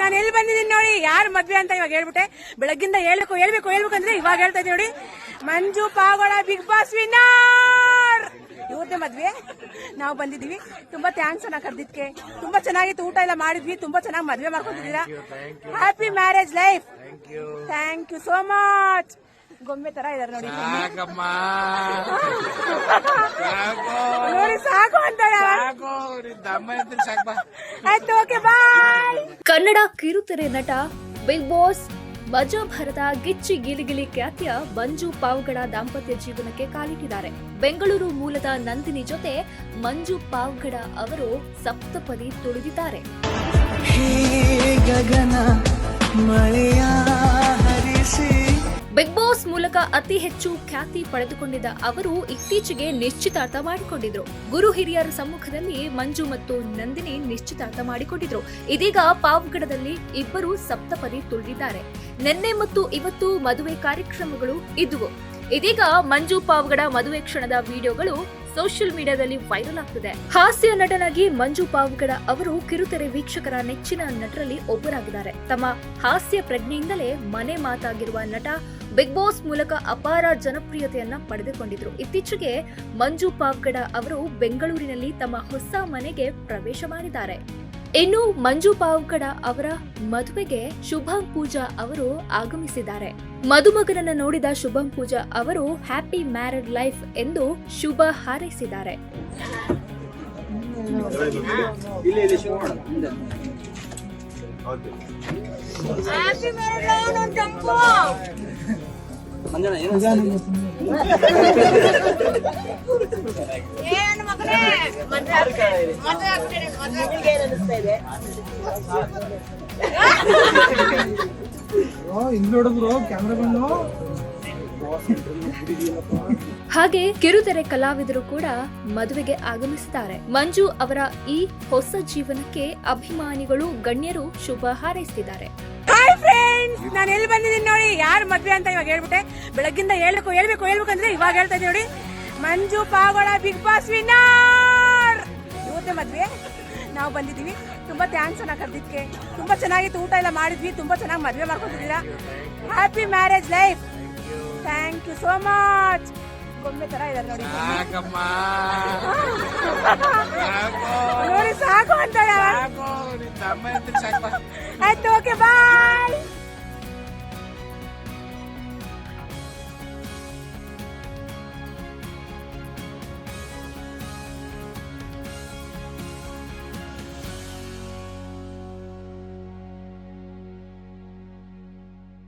ನಾನು ಎಲ್ಲಿ ಬಂದಿದ್ದೀನಿ ನೋಡಿ ಯಾರು ಮದ್ವೆ ಅಂತ ಇವಾಗ ಹೇಳ್ಬಿಟ್ಟೆ. ಬೆಳಗ್ಗಿಂದ ಹೇಳ್ಬೇಕು ಹೇಳ್ಬೇಕು ಹೇಳ್ಬೇಕು ಅಂದ್ರೆ ಇವಾಗ ಹೇಳ್ತಾ ಇದ್ದೀನಿ ನೋಡಿ. Manju Pagola Bigg Boss winner ಇವ್ರದ್ದೇ ಮದ್ವೆ. ನಾವು ಬಂದಿದ್ದೀವಿ. ತುಂಬಾ ಥ್ಯಾಂಕ್ಸ್ ಅನ್ನ ಕರೆದಿದ್ಕೆ. ತುಂಬಾ ಚೆನ್ನಾಗಿತ್ತು ಊಟ ಎಲ್ಲ ಮಾಡಿದ್ವಿ. ತುಂಬಾ ಚೆನ್ನಾಗಿ ಮದ್ವೆ ಮಾಡ್ಕೊತಿದ್ದೀರಾ happy marriage life thank you so much ಗೊಂಬೆ ತರ ಇದಾರೆ ನೋಡಿ. ನೋಡಿ ಸಾಕು ಅಂತ ಬಾ. ಆಯ್ತು ಓಕೆ ಬಾಯ್ ಕನ್ನಡ ಕಿರುತೆರೆ ನಟ, ಬಿಗ್ ಬಾಸ್, ಮಜಾ ಭರದ ಗಿಚ್ಚಿ ಗಿಲಿಗಿಲಿ ಖ್ಯಾತಿಯ ಮಂಜು ಪಾವ್ಗಡ ದಾಂಪತ್ಯ ಜೀವನಕ್ಕೆ ಕಾಲಿಟ್ಟಿದ್ದಾರೆ. ಬೆಂಗಳೂರು ಮೂಲದ ನಂದಿನಿ ಜೊತೆ ಮಂಜು ಪಾವ್ಗಡ ಅವರು ಸಪ್ತಪದಿ ತುಳಿದಿದ್ದಾರೆ. ಬಿಗ್ ಬಾಸ್ ಮೂಲಕ ಅತಿ ಹೆಚ್ಚು ಖ್ಯಾತಿ ಪಡೆದುಕೊಂಡಿದ್ದ ಅವರು ಇತ್ತೀಚೆಗೆ ನಿಶ್ಚಿತಾರ್ಥ ಮಾಡಿಕೊಂಡಿದ್ರು. ಗುರು ಹಿರಿಯರ ಸಮ್ಮುಖದಲ್ಲಿ ಮಂಜು ಮತ್ತು ನಂದಿನಿ ನಿಶ್ಚಿತಾರ್ಥ ಮಾಡಿಕೊಂಡಿದ್ರು. ಇದೀಗ ಪಾವಗಡದಲ್ಲಿ ಇಬ್ಬರು ಸಪ್ತಪದಿ ತುಳಿದಿದ್ದಾರೆ. ನಿನ್ನೆ ಮತ್ತು ಇವತ್ತು ಮದುವೆ ಕಾರ್ಯಕ್ರಮಗಳು ಇದ್ದುವು ಇದೀಗ ಮಂಜು ಪಾವಗಡ ಮದುವೆ ಕ್ಷಣದ ವಿಡಿಯೋಗಳು ಸೋಷಿಯಲ್ ಮೀಡಿಯಾದಲ್ಲಿ ವೈರಲ್ ಆಗ್ತಿದೆ. ಹಾಸ್ಯ ನಟನಾಗಿ ಮಂಜು ಪಾವಗಡ ಅವರು ಕಿರುತೆರೆ ವೀಕ್ಷಕರ ನೆಚ್ಚಿನ ನಟರಲ್ಲಿ ಒಬ್ಬರಾಗಿದ್ದಾರೆ. ತಮ್ಮ ಹಾಸ್ಯ ಪ್ರಜ್ಞೆಯಿಂದಲೇ ಮನೆ ಮಾತಾಗಿರುವ ನಟ ಬಿಗ್ ಬಾಸ್ ಮೂಲಕ ಅಪಾರ ಜನಪ್ರಿಯತೆಯನ್ನ ಪಡೆದುಕೊಂಡಿದ್ರು. ಇತ್ತೀಚೆಗೆ ಮಂಜು ಪಾವ್ಗಡ ಅವರು ಬೆಂಗಳೂರಿನಲ್ಲಿ ತಮ್ಮ ಹೊಸ ಮನೆಗೆ ಪ್ರವೇಶ ಮಾಡಿದ್ದಾರೆ. ಇನ್ನು ಮಂಜು ಪಾವ್ಗಡ ಅವರ ಮದುವೆಗೆ ಶುಭಂ ಪೂಜಾ ಅವರು ಆಗಮಿಸಿದ್ದಾರೆ. ಮದುಮಗನನ್ನ ನೋಡಿದ ಶುಭಂ ಪೂಜಾ ಅವರು, ಹ್ಯಾಪಿ ಮ್ಯಾರಿಡ್ ಲೈಫ್ ಎಂದು ಶುಭ ಹಾರೈಸಿದ್ದಾರೆ. ಹಿಂಗ್ ನೋಡಿದ್ರು ಕ್ಯಾಮ್ರಾ ಬಂದು ಹಾಗೆ ಕಿರುತೆರೆ ಕಲಾವಿದರು ಕೂಡ ಮದುವೆಗೆ ಆಗಮಿಸುತ್ತಾರೆ ಮಂಜು ಅವರ ಈ ಹೊಸ ಜೀವನಕ್ಕೆ ಅಭಿಮಾನಿಗಳು ಗಣ್ಯರು ಶುಭ ಹಾರೈಸಿದ್ದಾರೆ ಹಾಯ್ ಫ್ರೆಂಡ್ಸ್ ನಾನು ಎಲ್ಲಿ ಬಂದಿದ್ದೀನಿ ಯಾರು ಮದ್ವೆ ಅಂತ ಇವಾಗ ಹೇಳ್ಬಿಟ್ಟೆ? ಬೆಳಗ್ಗಿಂದ ಹೇಳ್ಬೇಕು ಹೇಳ್ಬೇಕು ಹೇಳ್ಬೇಕು ಅಂದ್ರೆ ಇವಾಗ ಹೇಳ್ತಾ ಇದ್ದೀನಿ ನೋಡಿ. Manju Pagola Bigg Boss winner ಇವತ್ತೇ ಮದ್ವೆ. ನಾವು ಬಂದಿದ್ದೀವಿ. ತುಂಬಾ ಥ್ಯಾಂಕ್ಸ್ ಅನ್ನ ಕರ್ದಿದ್ಕೆ ತುಂಬಾ ಚೆನ್ನಾಗಿತ್ತು ಊಟ ಎಲ್ಲ ಮಾಡಿದ್ವಿ. ತುಂಬಾ ಚೆನ್ನಾಗಿ ಮದ್ವೆ ಮಾಡ್ಕೊತಿದ್ದೀರಾ. Happy marriage life thank you so much ಗೊಂಬೆ ತರ ಇದಾರೆ ನೋಡಿ. ನೋಡಿ ಸಾಕು ಅಂತ ಆಯ್ತು ಓಕೆ ಬಾಯ್